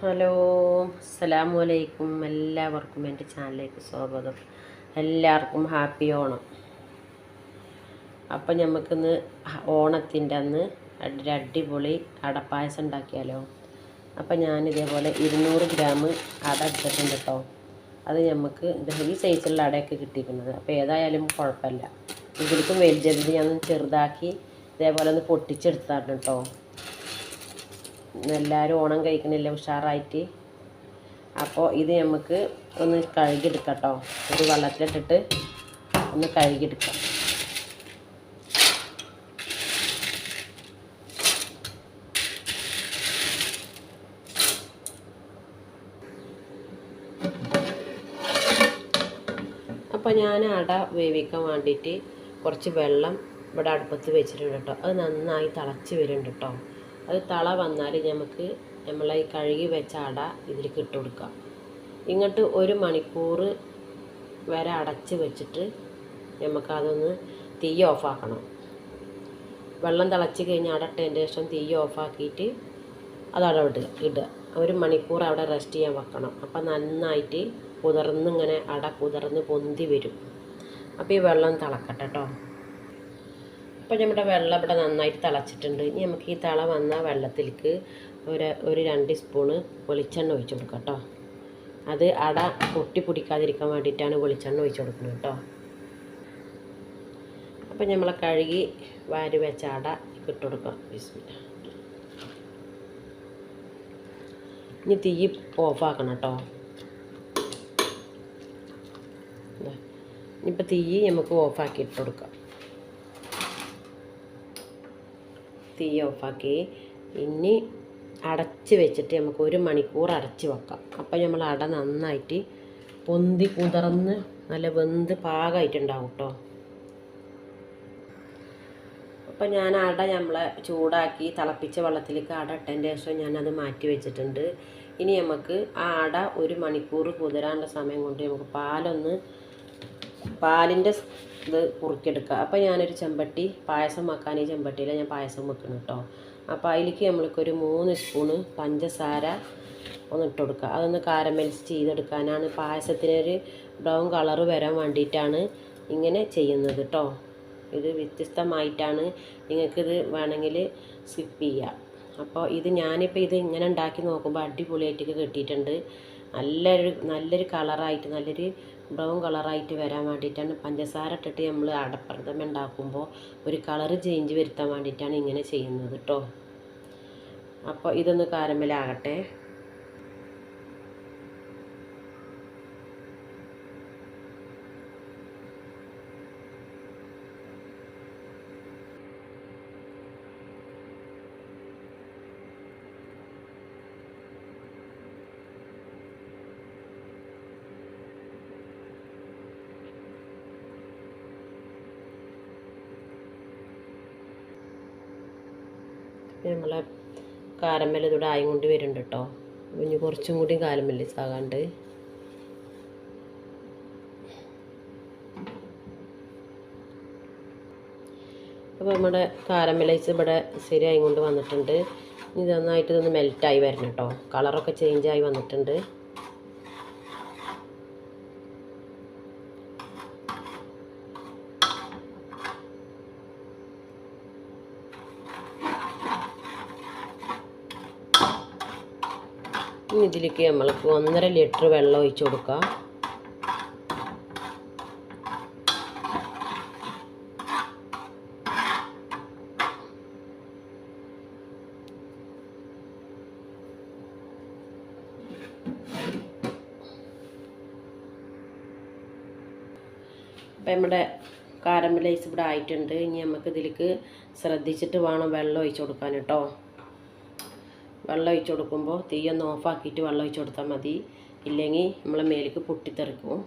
Hello അസ്സലാമു അലൈക്കും എല്ലാവർക്കും എന്റെ ചാനലിലേക്ക് സ്വാഗതം. എല്ലാവർക്കും ഹാപ്പി ഓണം. അപ്പം നമുക്കിന്ന് ഓണത്തിന്റെ അന്ന് ഒരു അടിപൊളി അടപ്പായസം ഉണ്ടാക്കിയാലോ? അപ്പം ഞാനിതേപോലെ ഇരുന്നൂറ് ഗ്രാം അട എടുത്തിട്ടുണ്ട് കേട്ടോ അത് നമുക്ക് ഈ സൈസുള്ള അടയൊക്കെ കിട്ടിയിരിക്കുന്നത്. അപ്പോൾ ഏതായാലും കുഴപ്പമില്ല. ഇതിലേക്കും വലിയ ഞാൻ ചെറുതാക്കി ഇതേപോലെ ഒന്ന് പൊട്ടിച്ചെടുത്താണ് കേട്ടോ എല്ലാവരും ഓണം കഴിക്കണില്ല? ഉഷാറായിട്ട്. അപ്പോൾ ഇത് നമുക്ക് ഒന്ന് കഴുകിയെടുക്കാം കേട്ടോ ഒരു വെള്ളത്തിലിട്ടിട്ട് ഒന്ന് കഴുകിയെടുക്കാം. അപ്പോൾ ഞാൻ അട വേവിക്കാൻ വേണ്ടിയിട്ട് കുറച്ച് വെള്ളം ഇവിടെ അടുപ്പത്ത് വെച്ചിട്ടുണ്ട് കേട്ടോ. അത് നന്നായി തിളച്ച് വരുന്നുണ്ട് കേട്ടോ. അത് തള വന്നാൽ നമുക്ക് നമ്മളെ ഈ കഴുകി വെച്ച അട ഇതിലേക്ക് ഇട്ട് കൊടുക്കാം. ഇങ്ങോട്ട് ഒരു മണിക്കൂർ വരെ അടച്ച് വെച്ചിട്ട് നമുക്കതൊന്ന് തീ ഓഫാക്കണം വെള്ളം തിളച്ച് കഴിഞ്ഞ് അടട്ടതിന്റെ ശേഷം തീ ഓഫാക്കിയിട്ട് അതവിടെ ഇടുക ഇടുക. ഒരു മണിക്കൂർ അവിടെ റെസ്റ്റ് ചെയ്യാൻ വെക്കണം. അപ്പം നന്നായിട്ട് കുതിർന്നിങ്ങനെ അട കുതിർന്ന് പൊന്തി വരും. അപ്പോൾ ഈ വെള്ളം തിളക്കട്ടെ കേട്ടോ അപ്പോൾ നമ്മുടെ വെള്ളം ഇവിടെ നന്നായിട്ട് തിളച്ചിട്ടുണ്ട്. ഇനി നമുക്ക് ഈ തിള വന്ന വെള്ളത്തിലേക്ക് ഒരു ഒരു രണ്ട് സ്പൂണ് വെളിച്ചെണ്ണ ഒഴിച്ചു കൊടുക്കാം കേട്ടോ അത് അട പൊട്ടി പിടിക്കാതിരിക്കാൻ വേണ്ടിയിട്ടാണ് വെളിച്ചെണ്ണ ഒഴിച്ചു കൊടുക്കുന്നത് കേട്ടോ അപ്പം നമ്മൾ കഴുകി വാരി വെച്ച അട ഇട്ട് കൊടുക്കാം. ഇനി തീ ഓഫാക്കണം കേട്ടോ ഇനിയിപ്പോൾ തീ നമുക്ക് ഓഫാക്കി ഇട്ട് കൊടുക്കാം. തീ ഓഫാക്കി. ഇനി അടച്ച് വെച്ചിട്ട് നമുക്ക് ഒരു മണിക്കൂർ അടച്ച് വെക്കാം. അപ്പം നമ്മൾ അട നന്നായിട്ട് പൊന്തി കുതിർന്ന് നല്ല വെന്ത് പാകമായിട്ടുണ്ടാവും കേട്ടോ അപ്പം ഞാൻ അട നമ്മളെ ചൂടാക്കി തിളപ്പിച്ച വെള്ളത്തിലേക്ക് അട ഇട്ടതിന്റെ ശേഷം ഞാനത് മാറ്റി വെച്ചിട്ടുണ്ട്. ഇനി നമുക്ക് ആ അട ഒരു മണിക്കൂർ കുതിരാനുള്ള സമയം കൊണ്ട് നമുക്ക് പാലൊന്ന് പാലിന്റെ ഇത് കുറുക്കിയെടുക്കുക. അപ്പോൾ ഞാനൊരു ചെമ്പട്ടി പായസം വെക്കാൻ ഈ ചെമ്പട്ടിയിലാണ് ഞാൻ പായസം വെക്കണം കേട്ടോ അപ്പോൾ അതിലേക്ക് നമ്മൾക്കൊരു മൂന്ന് സ്പൂണ് പഞ്ചസാര ഒന്ന് ഇട്ട് കൊടുക്കുക. അതൊന്ന് കാരമെൽസ് ചെയ്തെടുക്കാനാണ് പായസത്തിനൊരു ബ്രൗൺ കളർ വരാൻ വേണ്ടിയിട്ടാണ് ഇങ്ങനെ ചെയ്യുന്നത് കേട്ടോ ഇത് വ്യത്യസ്തമായിട്ടാണ് നിങ്ങൾക്കിത് വേണമെങ്കിൽ സ്കിപ്പ് ചെയ്യാം. അപ്പോൾ ഇത് ഞാനിപ്പോൾ ഇത് ഇങ്ങനെ ഉണ്ടാക്കി നോക്കുമ്പോൾ അടിപൊളിയായിട്ടൊക്കെ കിട്ടിയിട്ടുണ്ട്. നല്ലൊരു നല്ലൊരു കളറായിട്ട് നല്ലൊരു ബ്രൗൺ കളറായിട്ട് വരാൻ വേണ്ടിയിട്ടാണ് പഞ്ചസാര ഇട്ടിട്ട് നമ്മൾ അടപ്രഥമ ഉണ്ടാക്കുമ്പോൾ ഒരു കളറ് ചേഞ്ച് വരുത്താൻ വേണ്ടിയിട്ടാണ് ഇങ്ങനെ ചെയ്യുന്നത് കേട്ടോ അപ്പോൾ ഇതൊന്ന് കാരമലാകട്ടെ നമ്മളെ കാരമൽ ഇതൂടെ ആയും കൊണ്ട് വരുന്നുണ്ട് കേട്ടോ ഇനി കുറച്ചും കൂടി കാരമ്മൽ സാകാണ്ട് അപ്പോൾ നമ്മുടെ കാരമലൈസ് ഇവിടെ ശരിയായി കൊണ്ട് വന്നിട്ടുണ്ട്. ഇനി നന്നായിട്ട് ഇതൊന്ന് മെൽറ്റായി വരണം കേട്ടോ കളറൊക്കെ ചേഞ്ചായി വന്നിട്ടുണ്ട്. ഇനി ഇതിലേക്ക് നമ്മൾക്ക് ഒന്നര ലിറ്റർ വെള്ളം ഒഴിച്ചു കൊടുക്കാം. അപ്പം നമ്മുടെ കാരമലൈസ് ഇവിടെ ആയിട്ടുണ്ട്. ഇനി നമുക്ക് ഇതിലേക്ക് ശ്രദ്ധിച്ചിട്ട് വേണം വെള്ളം ഒഴിച്ചു കൊടുക്കാൻ കേട്ടോ. വെള്ളം ഒഴിച്ച് കൊടുക്കുമ്പോൾ തീ ഒന്ന് ഓഫാക്കിയിട്ട് വെള്ളം ഒഴിച്ച് കൊടുത്താൽ മതി. ഇല്ലെങ്കിൽ നമ്മളെ മേലേക്ക് പൊട്ടിത്തെറിക്കും.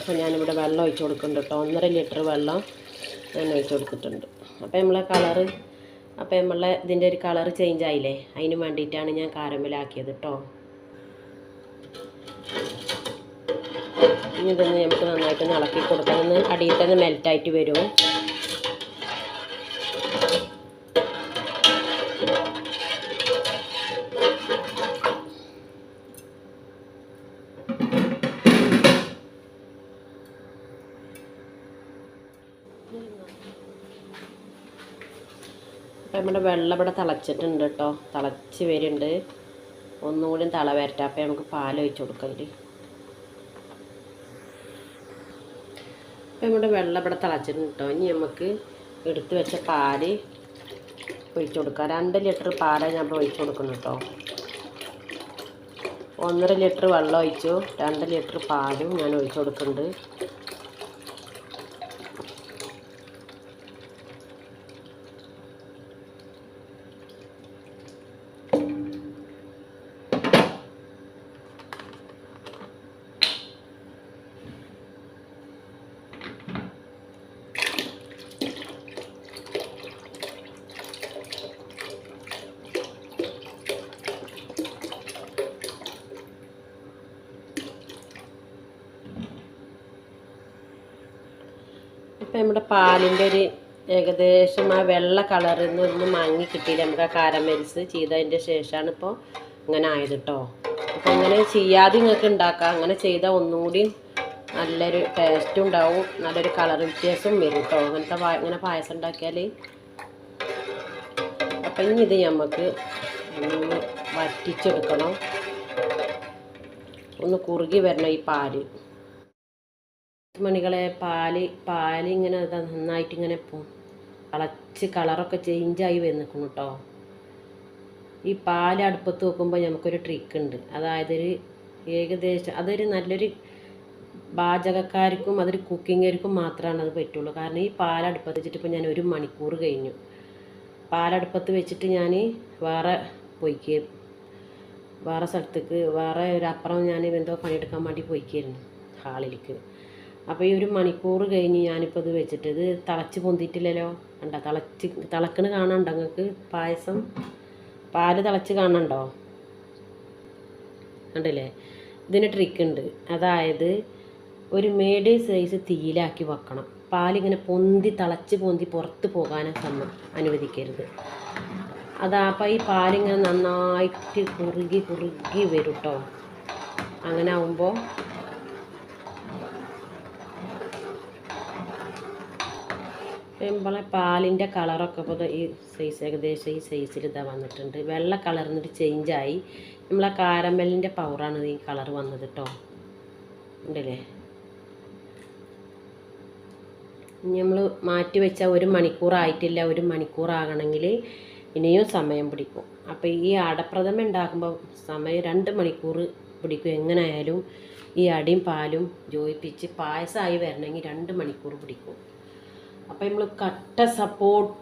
അപ്പോൾ ഞാനിവിടെ വെള്ളം ഒഴിച്ച് കൊടുക്കുന്നുണ്ട് കേട്ടോ. ഒന്നര ലിറ്റർ വെള്ളം ഞാൻ ഒഴിച്ച് കൊടുത്തിട്ടുണ്ട്. അപ്പോൾ നമ്മളെ കളറ് അപ്പോൾ നമ്മളെ ഇതിന്റെ ഒരു കളറ് ചേഞ്ച് ആയില്ലേ? അതിന് വേണ്ടിയിട്ടാണ് ഞാൻ കാരമലാക്കിയത് കേട്ടോ. ഇനി ഇതൊന്ന് നമുക്ക് നന്നായിട്ടൊന്ന് ഇളക്കി കൊടുക്കണം ഒന്ന് അടിയിൽ തന്നെ മെൽറ്റായിട്ട് വരും. നമ്മുടെ വെള്ളം ഇവിടെ തിളച്ചിട്ടുണ്ട് കേട്ടോ തിളച്ച് വരുന്നുണ്ട്. ഒന്നുകൂടി തള വരട്ടെ. അപ്പം നമുക്ക് പാൽ ഒഴിച്ച് കൊടുക്കൽ അപ്പം നമ്മുടെ വെള്ളം ഇവിടെ തിളച്ചിട്ടുണ്ട് കേട്ടോ. ഇനി നമുക്ക് എടുത്ത് വെച്ച പാൽ ഒഴിച്ചു കൊടുക്കാം. രണ്ട് ലിറ്റർ പാലാണ് ഞാൻ ഒഴിച്ച് കൊടുക്കുന്നു കേട്ടോ. ഒന്നര ലിറ്റർ വെള്ളം ഒഴിച്ചു. രണ്ട് ലിറ്റർ പാലും ഞാൻ ഒഴിച്ചു കൊടുക്കുന്നുണ്ട്. നമ്മുടെ പാലിന്റെ ഒരു ഏകദേശം ആ വെള്ള കളറിൽ നിന്ന് ഒന്ന് മങ്ങി കിട്ടിയില്ല. നമുക്ക് ആ കാരമൽസ് ചെയ്തതിന്റെ ശേഷമാണ് ഇപ്പോൾ ഇങ്ങനെ ആയത് കേട്ടോ അപ്പോൾ ഇങ്ങനെ ചെയ്യാതെ നിങ്ങൾക്ക് ഉണ്ടാക്കാം അങ്ങനെ ചെയ്താൽ ഒന്നുകൂടി നല്ലൊരു ടേസ്റ്റും ഉണ്ടാവും. നല്ലൊരു കളർ വ്യത്യാസവും വരും കേട്ടോ അങ്ങനത്തെ ഇങ്ങനെ പായസം ഉണ്ടാക്കിയാൽ അപ്പം ഇനി ഇത് നമുക്ക് ഒന്ന് വറ്റിച്ചെടുക്കണം. ഒന്ന് കുറുകി വരണം ഈ പാൽ. മണികളെ പാൽ പാൽ ഇങ്ങനെ നന്നായിട്ട് ഇങ്ങനെ പോ തിളച്ച് കളറൊക്കെ ചേഞ്ചായി വന്നിക്കണം കേട്ടോ ഈ പാൽ അടുപ്പത്ത് വെക്കുമ്പോൾ നമുക്കൊരു ട്രിക്ക് ഉണ്ട്. അതായത് ഒരു ഏകദേശം അതൊരു നല്ലൊരു പാചകക്കാർക്കും അതൊരു കുക്കിങ്ങർക്കും മാത്രമാണ് അത് പറ്റുള്ളൂ. കാരണം ഈ പാലടുപ്പത്ത് വെച്ചിട്ട് ഇപ്പോൾ ഞാൻ ഒരു മണിക്കൂർ കഴിഞ്ഞു. പാലടുപ്പത്ത് വെച്ചിട്ട് ഞാൻ വേറെ പോയിക്ക്. വേറെ സ്ഥലത്തേക്ക് വേറെ ഒരു അപ്പുറം ഞാൻ എന്തോ പണിയെടുക്കാൻ വേണ്ടി പോയിക്കായിരുന്നു ഹാളിലേക്ക്. അപ്പോൾ ഈ ഒരു മണിക്കൂർ കഴിഞ്ഞ് ഞാനിപ്പോൾ ഇത് വെച്ചിട്ട് ഇത് തിളച്ച് പൊന്തിയിട്ടില്ലല്ലോ. കണ്ട? തിളച്ച് തിളക്കണ് കാണണ്ട നിങ്ങൾക്ക് പായസം? പാൽ തിളച്ച് കാണണ്ടോ കണ്ടില്ലേ? ഇതിന് ട്രിക്ക് ഉണ്ട്. അതായത് ഒരു മീഡിയം സൈസ് തീയിലാക്കി വെക്കണം. പാലിങ്ങനെ പൊന്തി തിളച്ച് പൊന്തി പുറത്ത് പോകാനും സമ്മ അനുവദിക്കരുത്. അതാ അപ്പം ഈ പാലിങ്ങനെ നന്നായിട്ട് കുറുകി കുറുകി വരും കേട്ടോ അങ്ങനെ ആവുമ്പോൾ നമ്മളെ പാലിന്റെ കളറൊക്കെ ഇപ്പോൾ ഈ സൈസ് ഏകദേശം ഈ സൈസിൽ ഇതാ വന്നിട്ടുണ്ട്. വെള്ള കളറിൽ കളറിന്നിട്ട് ചേഞ്ചായി നമ്മളെ കാരമലിന്റെ പവറാണ് ഈ കളർ വന്നത് കേട്ടോ ഉണ്ടല്ലേ? നമ്മൾ മാറ്റി വെച്ചാൽ ഒരു മണിക്കൂർ ആയിട്ടില്ല. ഒരു മണിക്കൂർ ആകണമെങ്കിൽ ഇനിയും സമയം പിടിക്കും. അപ്പോൾ ഈ അടപ്രഥമ ഉണ്ടാക്കുമ്പോൾ സമയം രണ്ട് മണിക്കൂർ പിടിക്കും. എങ്ങനെയായാലും ഈ അടിയും പാലും ജോയിപ്പിച്ച് പായസമായി വരണമെങ്കിൽ രണ്ട് മണിക്കൂർ പിടിക്കും. അപ്പോൾ നമ്മൾ കട്ട സപ്പോർട്ട്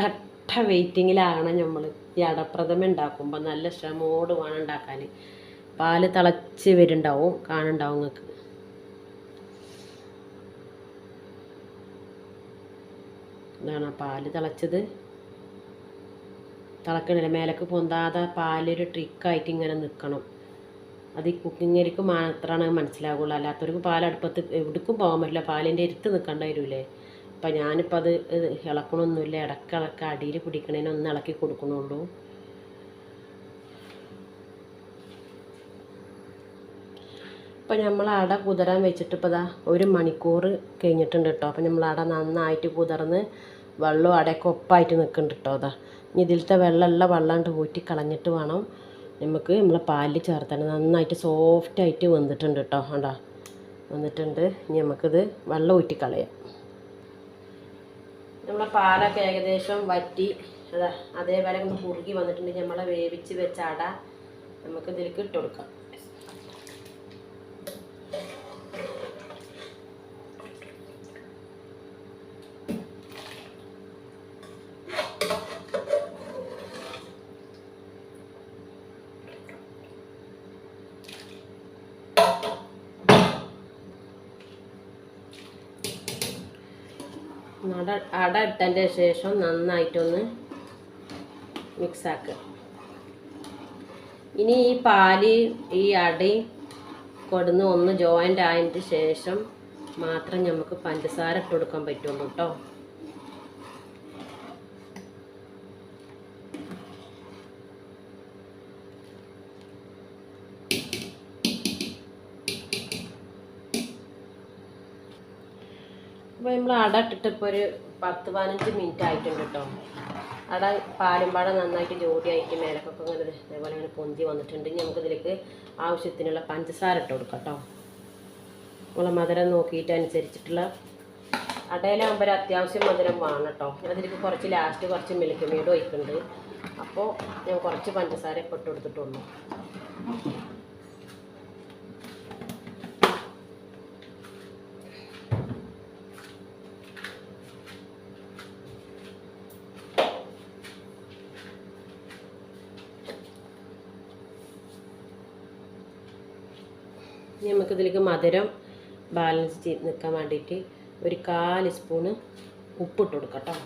കട്ട വെയിറ്റിങ്ങിലാണ് നമ്മൾ ഈ അടപ്രഥമ ഉണ്ടാക്കുമ്പോൾ നല്ല ശ്രമോട് വേണം ഉണ്ടാക്കാൻ പാൽ തിളച്ച് വരുന്നുണ്ടാവും കാണുന്നുണ്ടാവും നിങ്ങൾക്ക് ഇതാണ് പാൽ തിളച്ചത്. തിളക്കണില്ല മേലേക്ക് പൊന്താതെ പാലൊരു ട്രിക്കായിട്ട് ഇങ്ങനെ നിൽക്കണം അത് ഈ കുക്കിങ്ങർക്ക് മാത്രമാണ് മനസ്സിലാകുള്ളൂ അല്ലാത്തവർക്ക് പാലടുപ്പത്ത് എവിടേക്കും പോകാൻ പറ്റില്ല. പാലിന്റെ ഇരുത്ത് നിൽക്കേണ്ടി വരൂലേ. അപ്പം ഞാനിപ്പോൾ അത് ഇത് ഇളക്കണമൊന്നുമില്ല ഇടയ്ക്ക് ഇളക്ക അടിയിൽ പിടിക്കണേനെ ഒന്ന് ഇളക്കി കൊടുക്കണുള്ളൂ. ഇപ്പം നമ്മൾ അട കുതിരാൻ വെച്ചിട്ട് ഇപ്പോൾ ദാ ഒരു മണിക്കൂർ കഴിഞ്ഞിട്ടുണ്ട് കേട്ടോ. അപ്പം നമ്മൾ അട നന്നായിട്ട് കുതിർന്ന് വെള്ളവും അടയൊക്കെ ഒപ്പായിട്ട് നിൽക്കുന്നുണ്ട് കേട്ടോ അതാ ഇനി ഇതിലത്തെ വെള്ളമുള്ള വെള്ളാണ്ട് ഊറ്റി കളഞ്ഞിട്ട് വേണം നമുക്ക് നമ്മളെ പാലിൽ ചേർത്താൻ. നന്നായിട്ട് സോഫ്റ്റായിട്ട് വന്നിട്ടുണ്ട് കേട്ടോ. കണ്ടോ? വന്നിട്ടുണ്ട് ഇനി നമുക്കിത് വെള്ളം ഊറ്റിക്കളയാം നമ്മളെ പാലൊക്കെ ഏകദേശം വറ്റി. അതാ അതേപോലെ കുറുകി വന്നിട്ടുണ്ടെങ്കിൽ നമ്മളെ വേവിച്ച് വെച്ച നമുക്ക് ഇതിലേക്ക് ഇട്ട് കൊടുക്കാം. അട അട ഇട്ടതിന്റെ ശേഷം നന്നായിട്ടൊന്ന് മിക്സാക്കുക ഇനി ഈ പാൽ ഈ അടയും കൊടുന്ന് ഒന്ന് ജോയിന്റ് ആയതിന്റെ ശേഷം മാത്രം നമുക്ക് പഞ്ചസാര ഇട്ട് കൊടുക്കാൻ പറ്റുള്ളൂ കേട്ടോ അപ്പോൾ നമ്മൾ അട ഇട്ടിട്ട് ഇപ്പോൾ ഒരു പത്ത് പതിനഞ്ച് മിനിറ്റ് ആയിട്ടുണ്ട് കേട്ടോ അട പാലും നന്നായിട്ട് നന്നായിട്ട് ജോഡിയായിട്ട് മേലക്കൊക്കെ ഇങ്ങനെ ഇതേപോലെ ഇങ്ങനെ പൊന്തി വന്നിട്ടുണ്ട്. ഇനി നമുക്ക് ഇതിലേക്ക് ആവശ്യത്തിനുള്ള പഞ്ചസാര ഇട്ട് കൊടുക്കാം കേട്ടോ നമ്മളെ മധുരം നോക്കിയിട്ട് അനുസരിച്ചിട്ടുള്ള അടയിലാകുമ്പോൾ അത്യാവശ്യം മധുരം വേണം കേട്ടോ അതിലേക്ക് കുറച്ച് ലാസ്റ്റ് കുറച്ച് മിൽക്ക് മീഡ് ഒഴിക്കുന്നുണ്ട്. അപ്പോൾ ഞാൻ കുറച്ച് പഞ്ചസാര ഇപ്പോൾ ഇട്ട് കൊടുത്തിട്ടുള്ളൂ. ഇനി നമുക്കിതിലേക്ക് മധുരം ബാലൻസ് ചെയ്ത് നിൽക്കാൻ വേണ്ടിയിട്ട് ഒരു കാൽ സ്പൂണ് ഉപ്പിട്ട് കൊടുക്കാം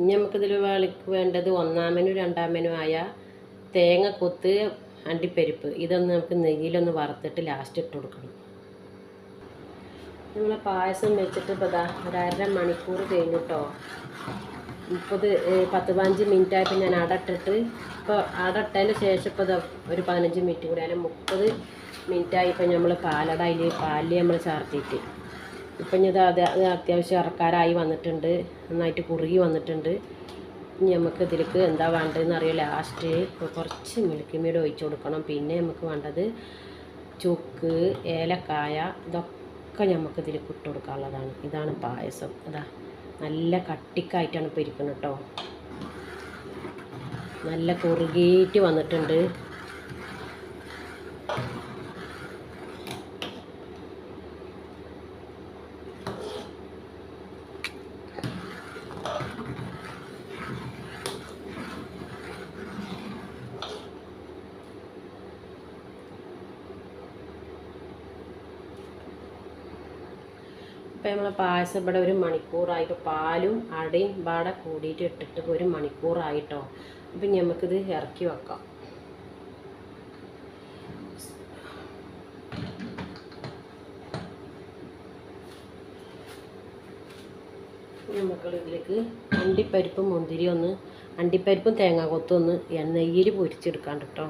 ഇനി നമുക്കിതിൽ വേളിക്ക് വേണ്ടത് ഒന്നാമനും രണ്ടാമനുമായ തേങ്ങ കൊത്ത് അണ്ടിപ്പരിപ്പ്. ഇതൊന്ന് നമുക്ക് നെയ്യിലൊന്ന് വറുത്തിട്ട് ലാസ്റ്റ് ഇട്ട് കൊടുക്കണം. നമ്മളെ പായസം വെച്ചിട്ട് ഇപ്പോൾ ഇതാ ഒരര മണിക്കൂർ കഴിഞ്ഞു കേട്ടോ മുപ്പത് പത്ത് പതിനഞ്ച് മിനിറ്റ് ആയപ്പോൾ ഞാൻ അടട്ടിട്ട് ഇപ്പോൾ അടട്ടതിന് ശേഷം ഇപ്പോൾ ഒരു പതിനഞ്ച് മിനിറ്റ് കൂടി അതിന് മുപ്പത് മിനിറ്റ് ആയപ്പോൾ നമ്മൾ പാലട അതിൽ പാലിൽ നമ്മൾ ചേർത്തിട്ട് ഇപ്പം ഇത് അത് അത് അത്യാവശ്യം ഇറക്കാരായി വന്നിട്ടുണ്ട് നന്നായിട്ട് കുറുകി വന്നിട്ടുണ്ട്. ഇനി നമുക്ക് ഇതിലേക്ക് എന്താ വേണ്ടതെന്ന് അറിയാം? ലാസ്റ്റ് കുറച്ച് മിൽക്ക് ഒഴിച്ച് കൊടുക്കണം. പിന്നെ നമുക്ക് വേണ്ടത് ചുക്ക് ഏലക്കായ ഇതൊക്കെ നമുക്ക് ഇതിലേക്ക് ഇട്ട് കൊടുക്കാനുള്ളതാണ് ഇതാണ് പായസം. അതാ നല്ല കട്ടിക്കായിട്ടാണ് ഇപ്പോൾ ഇരിക്കുന്നത് കേട്ടോ. നല്ല കുറുകിയിട്ട് വന്നിട്ടുണ്ട്. ഇപ്പം നമ്മൾ പായസം ഇവിടെ ഒരു മണിക്കൂറായിട്ട് പാലും അടയും പാടെ കൂടിയിട്ട് ഇട്ടിട്ട് ഒരു മണിക്കൂറായിട്ടോ അപ്പം നമുക്കിത് ഇറക്കി വെക്കാം. നമുക്ക് ഇതിലേക്ക് അണ്ടിപ്പരിപ്പും മുന്തിരി ഒന്ന് അണ്ടിപ്പരിപ്പും തേങ്ങാക്കൊത്തും ഒന്ന് നെയ്യിൽ പൊരിച്ചെടുക്കാണ്ട് കേട്ടോ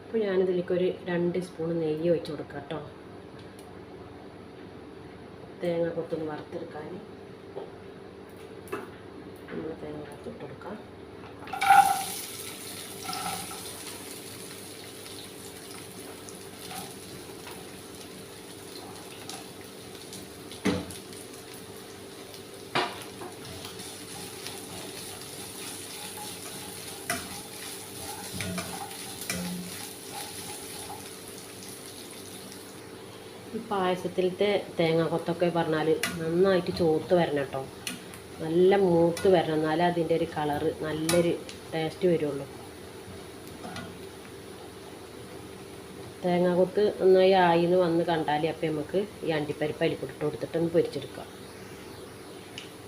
അപ്പോൾ ഞാനിതിലേക്ക് ഒരു രണ്ട് സ്പൂൺ നെയ്യ് ഒഴിച്ച് കൊടുക്കാം കേട്ടോ തേങ്ങ കൊത്തൊന്ന് വറുത്തെടുക്കാൻ നമ്മൾ തേങ്ങ വറുത്തിട്ട് പായസത്തിലത്തെ തേങ്ങ കൊത്തൊക്കെ പറഞ്ഞാൽ നന്നായിട്ട് ചോത്ത് വരണം കേട്ടോ. നല്ല മൂത്ത് വരണം. എന്നാലേ അതിന്റെ ഒരു കളറ് നല്ലൊരു ടേസ്റ്റ് വരുള്ളൂ. തേങ്ങ കൊത്ത് നന്നായി ആയിന്ന് വന്ന് കണ്ടാലേ അപ്പം നമുക്ക് ഈ അണ്ടിപ്പരിപ്പ് അതിൽ ഇട്ട് കൊടുത്തിട്ടൊന്ന് പൊരിച്ചെടുക്കാം.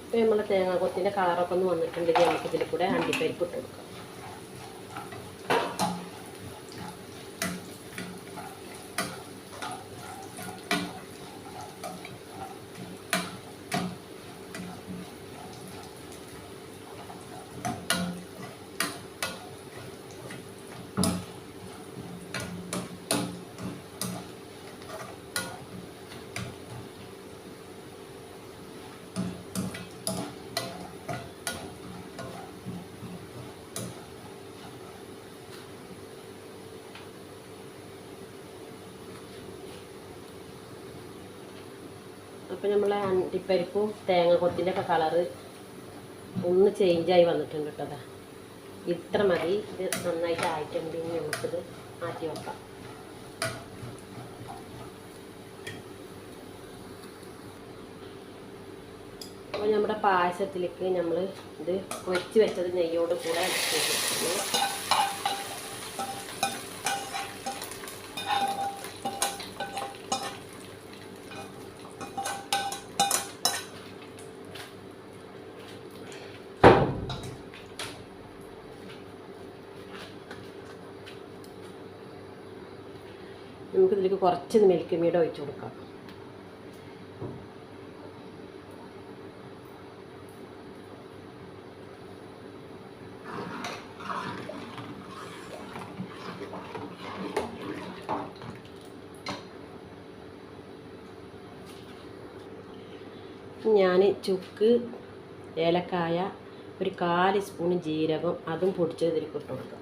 ഇപ്പം നമ്മളെ തേങ്ങാക്കൊത്തിന്റെ കളറൊക്കെ ഒന്ന് വന്നിട്ടുണ്ടെങ്കിൽ നമുക്ക് ഇതിൽ കൂടെ അണ്ടിപ്പരിപ്പ് ഇട്ട് കൊടുക്കാം. അപ്പം നമ്മളെ അണ്ടിപ്പരിപ്പും തേങ്ങ കൊത്തിന്റെ ഒക്കെ കളറ് ഒന്ന് ചേഞ്ചായി വന്നിട്ടുണ്ട് കേട്ടോ ഇത്ര മതി. ഇത് നന്നായിട്ട് ആയിട്ടുണ്ടെങ്കിൽ നമുക്കിത് മാറ്റി വെക്കാം. അപ്പോൾ നമ്മുടെ പായസത്തിലേക്ക് നമ്മൾ ഇത് കൊച്ചു വെച്ചത് നെയ്യോട് കൂടെ കുറച്ച് മിൽക്ക് മീഡ് ഒഴിച്ചു കൊടുക്കാം. ഞാൻ ചുക്ക് ഏലക്കായ ഒരു കാൽ സ്പൂൺ ജീരകം അതും പൊടിച്ചത് ഇതിൽ കൊടുക്കാം.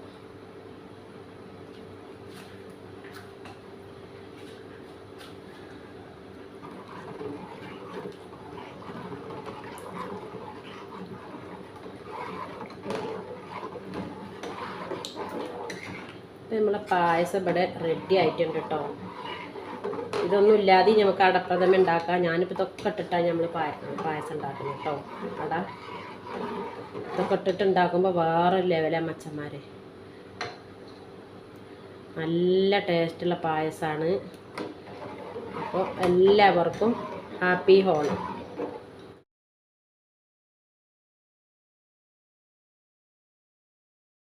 നമ്മളെ പായസം ഇവിടെ റെഡി ആയിട്ടുണ്ട് കേട്ടോ. ഇതൊന്നും ഇല്ലാതെ നമുക്ക് അടപ്രഥമ ഉണ്ടാക്കാം. ഞാനിപ്പോൾ ഇതൊക്കെ ഇട്ടിട്ടാണ് നമ്മൾ പായസം ഉണ്ടാക്കുന്നത് കേട്ടോ. അട ഇതൊക്കെ ഇട്ടിട്ട് ഉണ്ടാക്കുമ്പോൾ വേറെ ലെവലാണ് മച്ചന്മാരെ. നല്ല ടേസ്റ്റുള്ള പായസമാണ് അപ്പോൾ എല്ലാവർക്കും ഹാപ്പി ഹോണം